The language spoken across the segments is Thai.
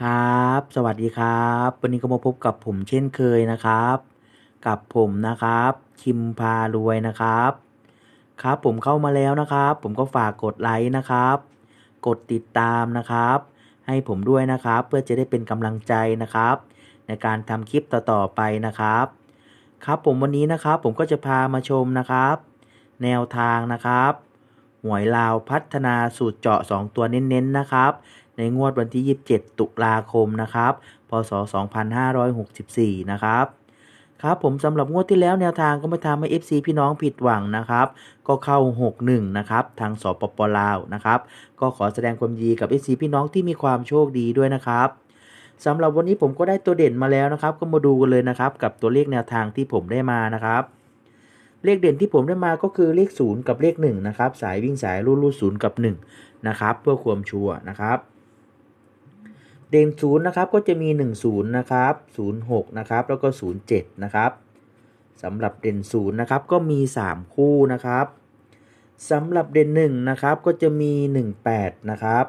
ครับ สวัสดีครับ วันนี้ก็มาพบกับผมเช่นเคยนะครับ กับผมนะครับ คิมพารวยนะครับ ครับผมเข้ามาแล้วนะครับ ผมก็ฝากกดไลค์นะครับ กดติดตามนะครับ ให้ผมด้วยนะครับ เพื่อจะได้เป็นกำลังใจนะครับ ในการทำคลิปต่อๆไปนะครับ ครับผมวันนี้นะครับ ผมก็จะพามาชมนะครับ แนวทางนะครับหวยลาวพัฒนาสูตรเจาะ 2 ตัวเน้นๆนะครับ ในงวดวันที่ 27 ตุลาคมนะครับ พศ 2564 นะครับครับผมสำหรับงวดที่แล้วแนวทางก็ไม่ทำให้ FC พี่น้องผิดหวังนะครับ ก็เข้า 61 นะครับทางสปปลาวนะครับ ก็ขอแสดงความยินดีกับ FC พี่น้องที่มีความโชคดีด้วยนะครับสำหรับวันนี้ผมก็ได้ตัวเด่นมาแล้วนะครับ ก็มาดูกันเลยนะครับ กับตัวเลขแนวทางที่ผมได้มานะครับ เลขเด่นที่ผมได้มาก็คือเลข 0 กับเลข1นะครับสายวิ่งสายรูดรูดศูนย์กับ1นะครับเพื่อความชัวร์นะครับ เด่นศูนย์นะครับก็จะมี 1 0นะครับ06นะครับแล้วก็ 07นะครับสำหรับเด่นศูนย์นะครับก็มี 3 คู่นะครับสำหรับเด่น1นะครับก็จะมี 18นะครับ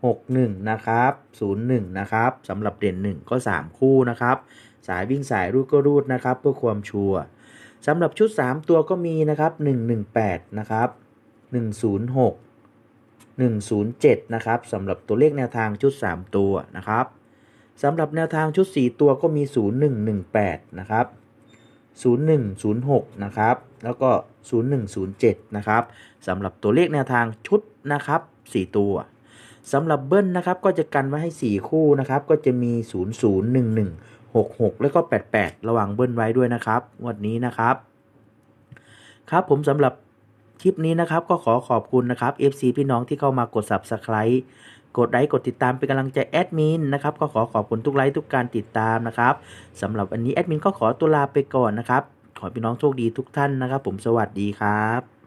61นะครับ01นะครับสำหรับเด่น 1 ก็ 3 คู่นะครับ สายวิ่งสายรูดก็รูดนะครับ เพื่อความชัวร์สำหรับชุด 3 ตัวก็มีนะครับ118นะครับ106 107 นะครับสำหรับตัวเลขแนวทางชุด 3 ตัวนะครับสำหรับแนวทางชุด 4 ตัวก็มี 0118 นะครับ 0106 นะครับ แล้วก็ 0107 นะครับสำหรับตัวเลขแนวทางชุดนะครับ 4 ตัวสำหรับเบิ้ลนะครับก็จะกันไว้ให้ 4 คู่นะครับ ก็จะมี 0011 66 แล้วก็ 88 ระวังเบิ้ลไว้ด้วยนะครับ งวดนี้นะครับ ครับผมสำหรับ คลิปนี้นะครับก็ขอขอบคุณนะครับ FC พี่น้องที่เข้ามากด Subscribe กดไลค์กดติดตามเป็นกำลังใจแอดมินนะครับก็ขอขอบคุณทุกไลค์ทุกการติดตามนะครับสำหรับวันนี้แอดมินก็ขอตัวลาไปก่อนนะครับ ขอพี่น้องโชคดีทุกท่านนะครับ ผมสวัสดีครับ